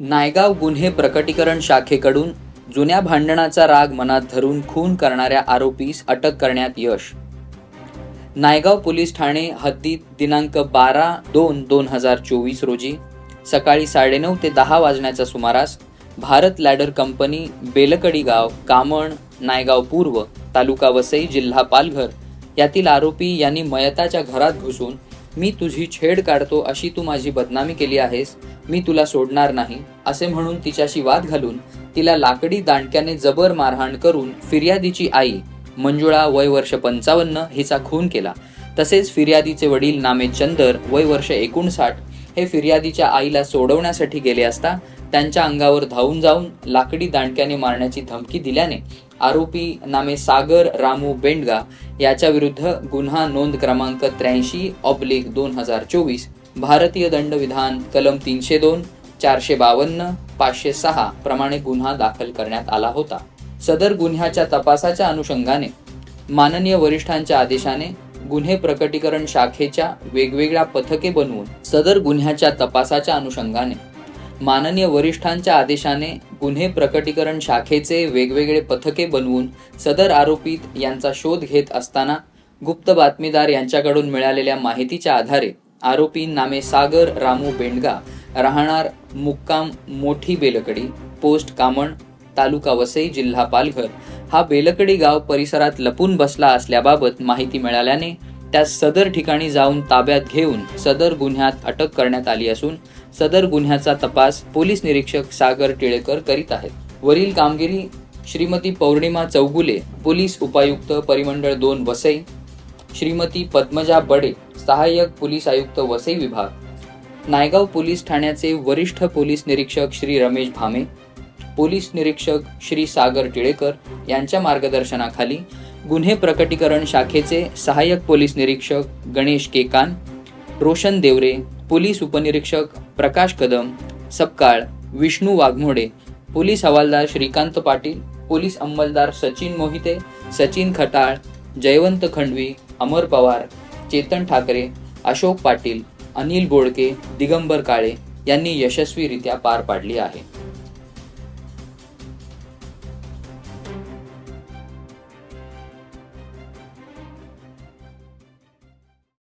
नायगाव गुन्हे प्रकटीकरण शाखेकडून जुन्या भांडणाचा राग मनात धरून खून करणाऱ्या आरोपीस अटक करण्यात यश. नायगाव पोलीस ठाणे हद्दीत दिनांक बारा दोन दोन हजार चोवीस रोजी सकाळी साडेनऊ ते दहा वाजण्याच्या सुमारास भारत लॅडर कंपनी बेलकडी गाव कामण नायगाव पूर्व तालुका वसई जिल्हा पालघर यातील आरोपी यांनी मयताच्या घरात घुसून मी तुझी छेड काढतो अशी तू माझी बदनामी केली आहेस मी तुला सोडणार नाही असे म्हणून तिच्याशी वाद घालून तिला लाकडी दांडक्याने जबर मारहाण करून फिर्यादीची आई मंजुळा वय वर्ष पंचावन्न हिचा खून केला. तसेच फिर्यादीचे वडील नामे चंदर वय वर्ष एकोणसाठ हे फिर्यादीच्या आईला सोडवण्यासाठी गेले असता त्यांच्या अंगावर धावून जाऊन लाकडी दांडक्याने मारण्याची धमकी दिल्याने आरोपी नामे सागर रामू बेंडगा याच्या विरुद्ध गुन्हा नोंद क्रमांक त्र्याऐंशी ऑब्लिक दोन हजार चोवीस भारतीय दंडविधान कलम तीनशे दोन चारशे बावन्न पाचशे सहा प्रमाणे गुन्हा दाखल करण्यात आला होता. सदर गुन्ह्याच्या तपासाच्या अनुषंगाने माननीय वरिष्ठांच्या आदेशाने गुन्हे प्रकटीकरण शाखेच्या वेगवेगळ्या पथके बनवून सदर गुन्ह्याच्या तपासाच्या अनुषंगाने माननीय वरिष्ठांच्या आदेशाने गुन्हे प्रकटीकरण शाखेचे वेगवेगळे पथके बनवून सदर आरोपीत यांचा शोध घेत असताना गुप्त बातमीदार यांच्याकडून मिळालेल्या माहितीच्या आधारे आरोपी नामे सागर रामू बेंडगा राहणार मुक्काम मोठी बेलकडी पोस्ट कामण तालुका वसई जिल्हा पालघर. हा बेलकडी गाव परिसरात लपून बसला असल्याबाबत माहिती मिळाल्याने त्यास सदर ठिकाणी जाऊन ताब्यात घेऊन सदर गुन्ह्यात अटक करण्यात आली असून सदर गुन्ह्याचा तपास पोलीस निरीक्षक सागर टिळेकर करीत आहेत. वरील कामगिरी श्रीमती पौर्णिमा चौगुले पोलीस उपायुक्त परिमंडळ दोन वसई श्रीमती पद्मजा बडे सहाय्यक पोलीस आयुक्त वसई विभाग नायगाव पोलीस ठाण्याचे वरिष्ठ पोलीस निरीक्षक श्री रमेश भामे पोलीस निरीक्षक श्री सागर टिळेकर यांच्या मार्गदर्शनाखाली गुन्हे प्रकटीकरण शाखेचे सहाय्यक पोलीस निरीक्षक गणेश केकान रोशन देवरे पोलीस उपनिरीक्षक प्रकाश कदम सपकाळ विष्णू वाघमोडे पोलीस हवालदार श्रीकांत पाटील पोलीस अंमलदार सचिन मोहिते सचिन खटाळ जयवंत खंडवी अमर पवार चेतन ठाकरे अशोक पाटील अनिल बोडके दिगंबर काळे यांनी यशस्वीरित्या पार पाडली आहे.